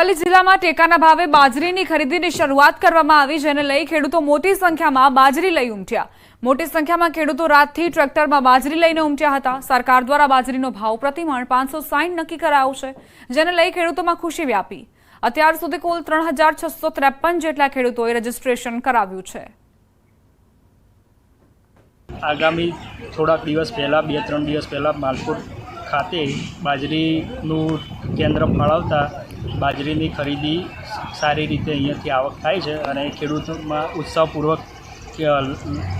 અરવલ્લી જિલ્લામાં ટેકાના ભાવે બાજરીની ખરીદીની શરૂઆત કરવામાં આવી, જેને લઈ ખેડૂતો મોટી સંખ્યામાં બાજરી લઈ ઉમટ્યા. મોટી સંખ્યામાં ખેડૂતો રાતથી ટ્રેક્ટરમાં બાજરી લઈને ઉમટ્યા હતા. સરકાર દ્વારા બાજરીનો ભાવ પ્રતિમણ પાંચસો નક્કી કરાયો છે જેને લઈ ખેડૂતોમાં ખુશી વ્યાપી. અત્યાર સુધી કુલ ત્રણ હજાર છસો ત્રેપન જેટલા ખેડૂતોએ રજીસ્ટ્રેશન કરાવ્યું છે. આગામી થોડાક દિવસ પહેલાં, બે ત્રણ દિવસ પહેલાં માલપુર ખાતે બાજરીનું કેન્દ્ર ફાળવતા બાજરીની ખરીદી સારી રીતે અહીંયાથી આવક થાય છે અને ખેડૂતોમાં ઉત્સાહપૂર્વક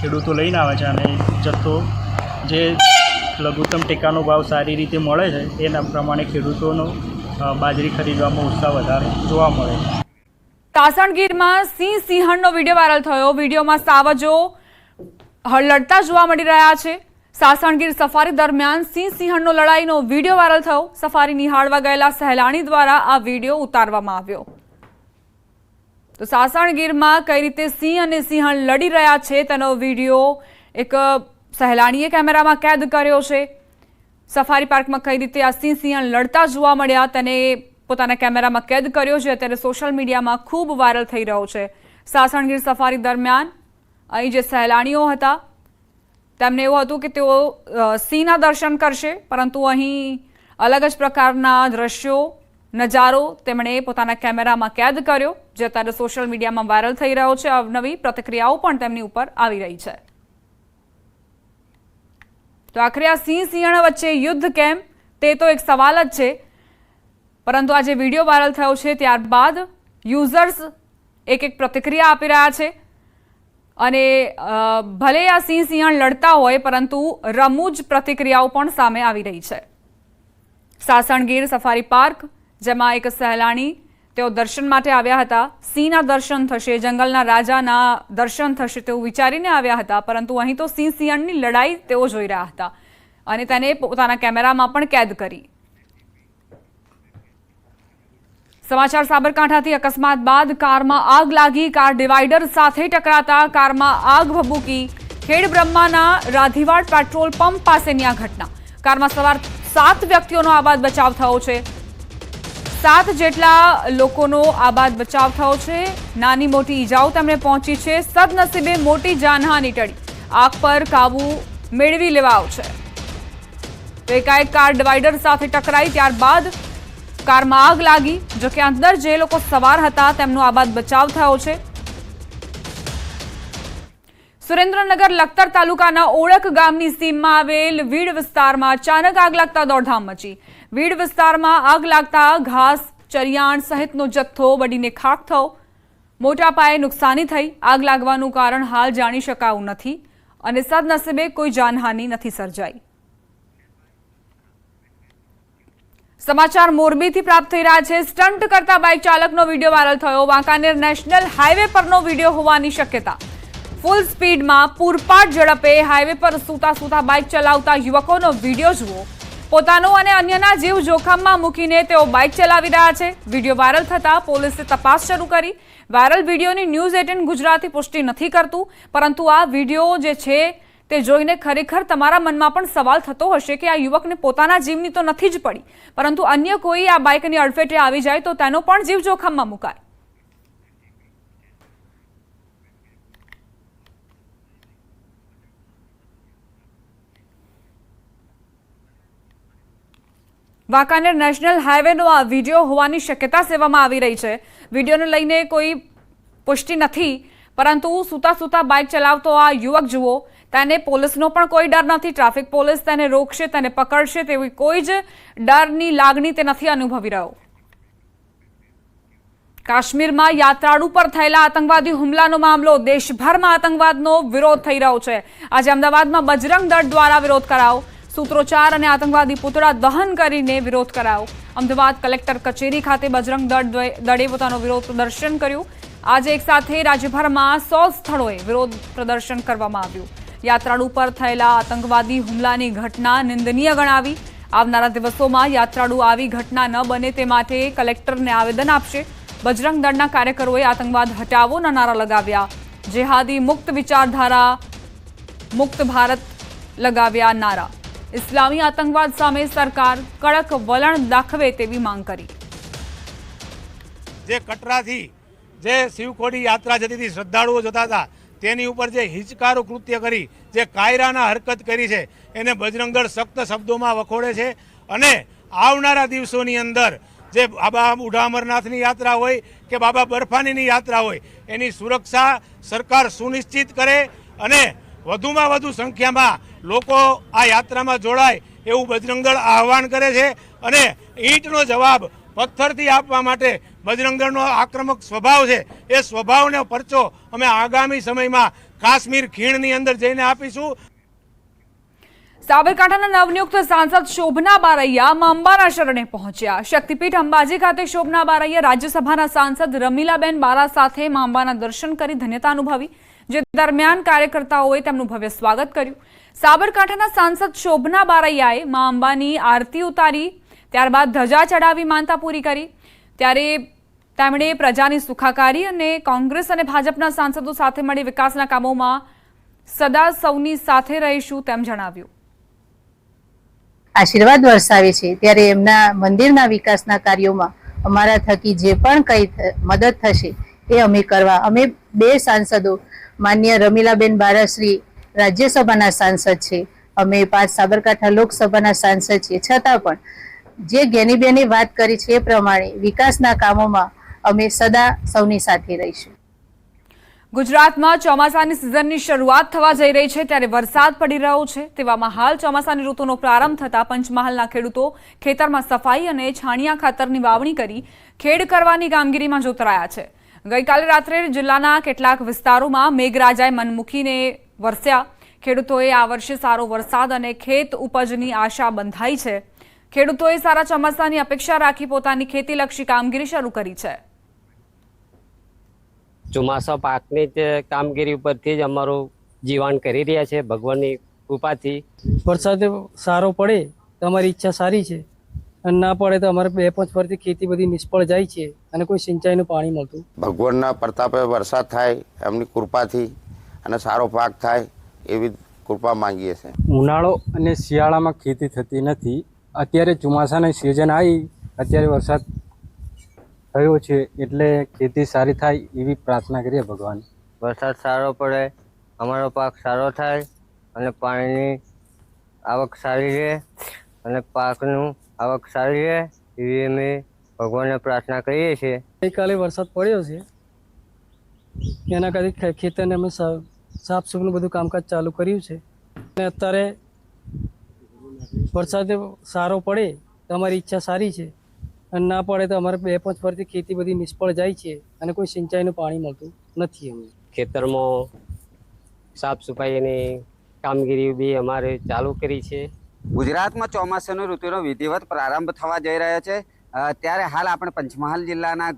ખેડૂતો લઈને આવે છે અને જથ્થો જે લઘુત્તમ ટેકાનો ભાવ સારી રીતે મળે છે, એના પ્રમાણે ખેડૂતોનો બાજરી ખરીદવામાં ઉત્સાહ વધારે જોવા મળે છે. કાસણગીરમાં સિંહ સિંહણનો વીડિયો વાયરલ થયો. વિડીયોમાં સાવજો લડતા જોવા મળી રહ્યા છે. સાસણગીર સફારી દરમિયાન સિંહ સિંહણનો લડાઈનો વીડિયો વાયરલ થયો. સફારી નિહાળવા ગયેલા સહેલાણી દ્વારા આ વીડિયો ઉતારવામાં આવ્યો. તો સાસણગીરમાં કઈ રીતે સિંહ અને સિંહણ લડી રહ્યા છે તેનો વીડિયો એક સહેલાણીએ કેમેરામાં કેદ કર્યો છે. સફારી પાર્કમાં કઈ રીતે આ સિંહ સિંહણ લડતા જોવા મળ્યા તેને પોતાના કેમેરામાં કેદ કર્યો છે. અત્યારે સોશિયલ મીડિયામાં ખૂબ વાયરલ થઈ રહ્યો છે. સાસણગીર સફારી દરમિયાન અહીં જે સહેલાણીઓ હતા તેમને એવું હતું કે તેઓ સિંહના દર્શન કરશે, પરંતુ અહીં અલગ જ પ્રકારના દ્રશ્યો, નજારો તેમણે પોતાના કેમેરામાં કેદ કર્યો, જે અત્યારે સોશિયલ મીડિયામાં વાયરલ થઈ રહ્યો છે. અવનવી પ્રતિક્રિયાઓ પણ તેમની ઉપર આવી રહી છે. તો આખરે આ સિંહ સિંહણ વચ્ચે યુદ્ધ કેમ? તે તો એક સવાલ જ છે. પરંતુ આ જે વીડિયો વાયરલ થયો છે, ત્યારબાદ યુઝર્સ એક એક પ્રતિક્રિયા આપી રહ્યા છે. અને ભલે આ સિંહ સિંહણ લડતા હોય, પરંતુ રમૂજ પ્રતિક્રિયાઓ પણ સામે આવી રહી છે. સાસણગીર સફારી પાર્ક, જેમાં એક સહેલાણી તેઓ દર્શન માટે આવ્યા હતા. સિંહના દર્શન થશે, જંગલના રાજાના દર્શન થશે તેવું વિચારીને આવ્યા હતા, પરંતુ અહીં તો સિંહ સિંહણની લડાઈ તેઓ જોઈ રહ્યા હતા. અને તેને પોતાના કેમેરામાં પણ કેદ કરી. સમાચાર સાબરકાંઠાથી અકસ્માત બાદ કારમાં આગ લાગી, કાર ડિવાઈડર સાથે ટકરાતા કારમાં આગ ભભૂકી ખેડ બ્રહ્માના રાધીવાડ પેટ્રોલ પંપ પાસેની આ ઘટના. કારમાં સવાર સાત વ્યક્તિઓનો આબાદ બચાવ થયો છે. સાત જેટલા લોકોનો આબાદ બચાવ થયો છે. નાની મોટી ઈજાઓ તેમણે પહોંચી છે. સદનસીબે મોટી જાનહાની ટળી. આગ પર કાબુ મેળવી લેવાયો છે. તો એકાએક કાર ડિવાઈડર સાથે ટકરાઈ, ત્યારબાદ કારમાં આગ લાગી, જો કે અંદર જે લોકો સવાર હતા, તેમનો આબાદ બચાવ થયો છે. સુરેન્દ્રનગર લખતર તાલુકાના ઓળખ ગામની સીમમાં આવેલ વીડ વિસ્તારમાં અચાનક આગ લાગતા દોડધામ મચી. વીડ વિસ્તારમાં આગ લાગતા ઘાસ, ચરિયાણ સહિતનો જથ્થો બળીને ખાક થયો. મોટા પાયે નુકસાની થઈ. આગ લાગવાનું કારણ હાલ જાણી શકાયું નથી અને સદનસીબે કોઈ જાનહાનિ નથી સર્જાઈ. સમાચાર મોરબીથી પ્રાપ્ત થઈ રહ્યા છે. સ્ટન્ટ કરતા બાઇક ચાલકનો વીડિયો વાયરલ થયો. વાંકાનેર નેશનલ હાઈવે પરનો વીડિયો હોવાની શક્યતા. ફૂલ સ્પીડમાં પૂરપાટ ઝડપે હાઈવે પર સૂતા સૂતા બાઇક ચલાવતા યુવકોનો વીડિયો જુઓ. પોતાનો અને અન્યના જીવ જોખમમાં મૂકીને તેઓ બાઇક ચલાવી રહ્યા છે. વીડિયો વાયરલ થતાં પોલીસે તપાસ શરૂ કરી. વાયરલ વિડીયોની ન્યૂઝ એટીન ગુજરાતી પુષ્ટિ નથી કરતું, પરંતુ આ વીડિયો જે છે તે જોઈને ખરેખર તમારા મનમાં પણ સવાલ થતો હશે કે આ યુવકને પોતાના જીવની તો નથી જ પડી, પરંતુ અન્ય કોઈ આ બાઇકની અડફેટે આવી જાય તો તેનો પણ જીવ જોખમમાં મુકાય. વાંકાનેર નેશનલ હાઈવેનો આ વીડિયો હોવાની શક્યતા સેવામાં આવી રહી છે. વિડીયોને લઈને કોઈ પુષ્ટિ નથી. પરંતુ સૂતા સૂતા બાઇક ચલાવતો આ યુવક જુઓ, તેને પોલીસનો પણ કોઈ ડર નથી. ટ્રાફિક પોલીસ તેને રોકશે, તેને પકડશે તેવી કોઈ જ ડરની લાગણી તે નથી અનુભવી રહ્યો. કાશ્મીરમાં યાત્રાળુ પર થયેલા આતંકવાદી હુમલાનો મામલો, દેશભરમાં આતંકવાદનો વિરોધ થઈ રહ્યો છે. આજે અમદાવાદમાં બજરંગ દળ દ્વારા વિરોધ કરાયો. સૂત્રોચ્ચાર અને આતંકવાદી પુતળા દહન કરીને વિરોધ કરાયો. અમદાવાદ કલેક્ટર કચેરી ખાતે બજરંગ દળ દળે પોતાનો વિરોધ પ્રદર્શન કર્યું. આજે એક સાથે રાજ્યભરમાં સો સ્થળોએ વિરોધ પ્રદર્શન કરવામાં આવ્યું. યાત્રાળુ પર થયેલા આતંકવાદી હુમલાની ઘટના નિંદનીય ગણાવી. આવનારા દિવસોમાં યાત્રાળુ આવી ઘટના ન બને તે માટે કલેક્ટરને આવેદન આપશે. બજરંગ દળના કાર્યકરોએ આતંકવાદ હટાવોના નારા લગાવ્યા. જેહાદી મુક્ત વિચારધારા, મુક્ત ભારત લગાવ્યા નારા. ઇસ્લામી આતંકવાદ સામે સરકાર કડક વલણ દાખવે તેવી માંગ કરી. જે કટરાથી જે શિવખોડી યાત્રા જતી હતી, શ્રદ્ધાળુઓ જતા હતા, તેની ઉપર જે હિચકારો કૃત્ય કરી, જે કાયરાના હરકત કરી છે, એને બજરંગળ સખ્ત શબ્દોમાં વખોડે છે. અને આવનારા દિવસોની અંદર જે બાબા ઉઢા અમરનાથની યાત્રા હોય કે બાબા બર્ફાનીની યાત્રા હોય, એની સુરક્ષા સરકાર સુનિશ્ચિત કરે અને વધુમાં વધુ સંખ્યામાં લોકો આ યાત્રામાં જોડાય એવું બજરંગદળ આહવાન કરે છે. અને ઈંટનો જવાબ પથ્થરથી આપવા માટે બજરંગદળનો આક્રમક સ્વભાવ છે. એ સ્વભાવનો પરચો અમે આગામી સમયમાં કાશ્મીર ખીણની અંદર જઈને આપીશું. સાબરકાંઠાના નવનિયુક્ત સાંસદ શોભના બારૈયા અંબાના શરણે પહોંચ્યા. શક્તિપીઠ અંબાજી ખાતે શોભના બારૈયા રાજ્યસભાના સાંસદ રમીલાબેન બારા સાથે અંબાના દર્શન કરી ધન્યતા અનુભવી, જે દરમિયાન કાર્યકર્તાઓએ તેમનું ભવ્ય સ્વાગત કર્યું. સાબરકાંઠાના સાંસદ શોભના બારૈયાએ માં અંબાની આરતી ઉતારી ત્યારબાદ ધજા ચડાવી માનતા પૂરી કરી. ત્યારે તેમણે પ્રજાની સુખાકારી અને કોંગ્રેસ અને ભાજપના સાંસદો સાથે મળી વિકાસના કામોમાં સદા સૌની સાથે રહીશું તેમ જણાવ્યું. આશીર્વાદ વરસાવે છે. ત્યારે એમના મંદિરના વિકાસના કાર્યોમાં અમારા થકી જે પણ કંઈ મદદ થશે એ અમે કરવા, અમે બે સાંસદો, માન્ય રમીલાબેન બારાશ્રી રાજ્યસભાના સાંસદ છે, અમે પાંચ સાબરકાંઠા લોકસભાના સાંસદ છીએ. છતાં પણ જે ગેનીબેને વાત કરી છે એ પ્રમાણે વિકાસના કામોમાં અમે સદા સૌની સાથે રહીશું. ગુજરાતમાં ચોમાસાની સિઝનની શરૂઆત થવા જઈ રહી છે, ત્યારે વરસાદ પડી રહ્યો છે. તેવામાં હાલ ચોમાસાની ઋતુનો પ્રારંભ થતા પંચમહાલના ખેડૂતો ખેતરમાં સફાઈ અને છાણિયા ખાતરની વાવણી કરી ખેડ કરવાની કામગીરીમાં જોતરાયા છે. ગઈકાલે રાત્રે જિલ્લાના કેટલાક વિસ્તારોમાં મેઘરાજાએ મન મૂકીને વરસ્યા. ખેડૂતોએ આ વર્ષે સારો વરસાદ અને ખેત ઉપજની આશા બંધાઈ છે. ખેડૂતોએ સારા ચોમાસાની અપેક્ષા રાખી પોતાની ખેતીલક્ષી કામગીરી શરૂ કરી છે. ચોમાસા પાકની જ કામગીરી ઉપરથી જ અમારું જીવન કરી રહ્યા છે ભગવાનની કૃપાથી. વરસાદ સારો પડે તો અમારી ઈચ્છા સારી છે અને ના પડે તો અમારે બે પાંચ વર્ષથી ખેતી બધી નિષ્ફળ જાય છે અને કોઈ સિંચાઈનું પાણી મળતું. ભગવાનના પ્રતાપે વરસાદ થાય એમની કૃપાથી અને સારો પાક થાય એવી કૃપા માંગીએ છીએ. ઉનાળો અને શિયાળામાં ખેતી થતી નથી અત્યારે ચોમાસાની સિઝન આવી અત્યારે વરસાદ થયો છે એટલે ખેતી સારી થાય એવી પ્રાર્થના કરીએ ભગવાન. વરસાદ સારો પડે અમારો પાક સારો થાય અને પાણીની આવક સારી રહે અને પાકનું આવક સારી રહે એવી અમે ભગવાનને પ્રાર્થના કરીએ છીએ. ગઈકાલે વરસાદ પડ્યો છે એના કારણે ખે- ખેતરને અમે સાફ સફાઈનું બધું કામકાજ ચાલુ કર્યું છે અને અત્યારે વરસાદ સારો પડે તો અમારી ઈચ્છા સારી છે. અને ના પડે તો અમારે બે પાંચ વર્ષથી ખેતી બધી નિષ્ફળ જાય છે અને કોઈ સિંચાઈનું પાણી મળતું નથી અમને. ખેતરમાં સાફ સફાઈની કામગીરી બી અમારે ચાલુ કરી છે. ગુજરાતમાં ચોમાસાની ઋતુનો વિધિવત પ્રારંભ થવા જઈ રહ્યો છે. ત્યારે હાલ આપણે પંચમહાલ જિલ્લાના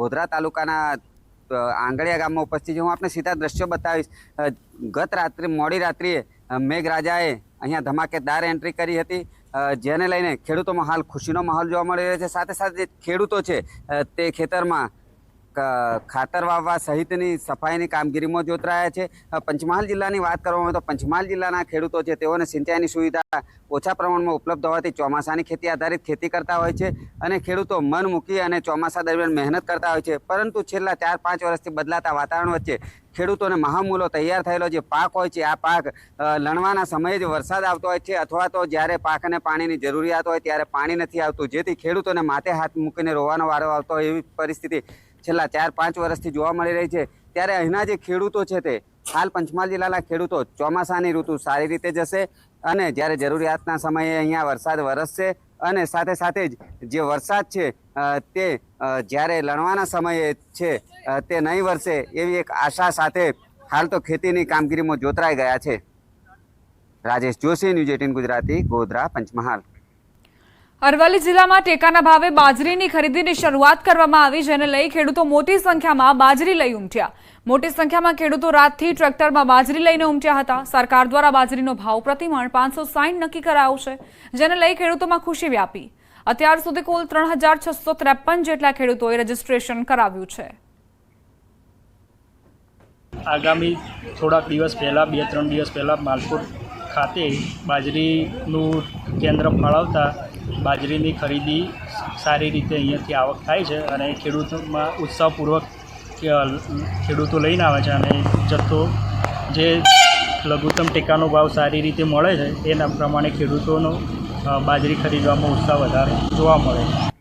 ગોધરા તાલુકાના આંગળિયા ગામમાં ઉપસ્થિત છું. હું આપણે સીધા દ્રશ્યો બતાવીશ. ગત રાત્રે મોડી રાત્રિએ મેઘરાજાએ અહીંયા ધમાકેદાર એન્ટ્રી કરી હતી. જેને લઈને ખેડૂતોમાં હાલ ખુશીનો માહોલ જોવા મળી રહ્યો છે. સાથે સાથે જે ખેડૂતો છે તે ખેતરમાં ખાતર વાવવા સહિતની સફાઈની કામગીરીમાં જોતરાયા છે. પંચમહાલ જિલ્લાની વાત કરવામાં તો પંચમહાલ જિલ્લાના ખેડૂતો છે, તેઓને સિંચાઈની સુવિધા ઓછા પ્રમાણમાં ઉપલબ્ધ હોવાથી ચોમાસાની ખેતી આધારિત ખેતી કરતા હોય છે અને ખેડૂતો મન મૂકી અને ચોમાસા દરમિયાન મહેનત કરતા હોય છે. પરંતુ છેલ્લા ચાર પાંચ વર્ષથી બદલાતા વાતાવરણ વચ્ચે ખેડૂતોને મહામૂલો તૈયાર થયેલો જે પાક હોય છે, આ પાક લણવાના સમયે જ વરસાદ આવતો હોય છે અથવા તો જ્યારે પાકને પાણીની જરૂરિયાત હોય ત્યારે પાણી નથી આવતું. જેથી ખેડૂતોને માથે હાથ મૂકીને રોવાનો વારો આવતો હોય એવી પરિસ્થિતિ છેલ્લા ચાર, પાંચ વર્ષથી જોવા મળી રહી છે. ત્યારે અહીંના જે ખેડૂતો છે તે, હાલ પંચમહાલ જિલ્લાના ખેડૂતો, ચોમાસાની ઋતુ સારી રીતે જશે અને જ્યારે જરૂરિયાતના સમયે અહીંયા વરસાદ વરસશે અને સાથે સાથે જ જે વરસાદ છે તે જ્યારે લણવાના સમયે છે તે નહીં વરસે એવી એક આશા સાથે હાલ તો ખેતીની કામગીરીમાં જોતરાઈ ગયા છે. Rajesh Joshi, news eighteen Gujarati, Godhra, Panchmahal. Aravalli જિલ્લામાં ટેકાના ભાવે બાજરીની ખરીદીની શરૂઆત કરવામાં આવી, જેને લઈ ખેડૂતો મોટી સંખ્યામાં બાજરી લઈ ઉમટ્યા. મોટી સંખ્યામાં ખેડૂતો રાતથી ટ્રેક્ટરમાં બાજરી લઈને ઉમટ્યા હતા. સરકાર દ્વારા બાજરીનો ભાવ પ્રતિમણ પાંચસો નક્કી કરાયો છે, જેને લઈ ખેડૂતોમાં ખુશી વ્યાપી. અત્યાર સુધી કુલ ત્રણ હજાર છસો ત્રેપન જેટલા ખેડૂતોએ રજીસ્ટ્રેશન કરાવ્યું છે. આગામી થોડાક દિવસ પહેલાં, બે ત્રણ દિવસ પહેલાં માલપુર ખાતે બાજરીનું કેન્દ્ર ફાળવતા બાજરીની ખરીદી સારી રીતે અહીંયાથી આવક થાય છે અને ખેડૂતોમાં ઉત્સાહપૂર્વક ખેડૂતો લઈને આવે છે અને જથ્થો જે લઘુત્તમ ટેકાનો ભાવ સારી રીતે મળે છે, એના પ્રમાણે ખેડૂતોનો બાજરી ખરીદવામાં ઉત્સાહ વધારે જોવા મળે છે.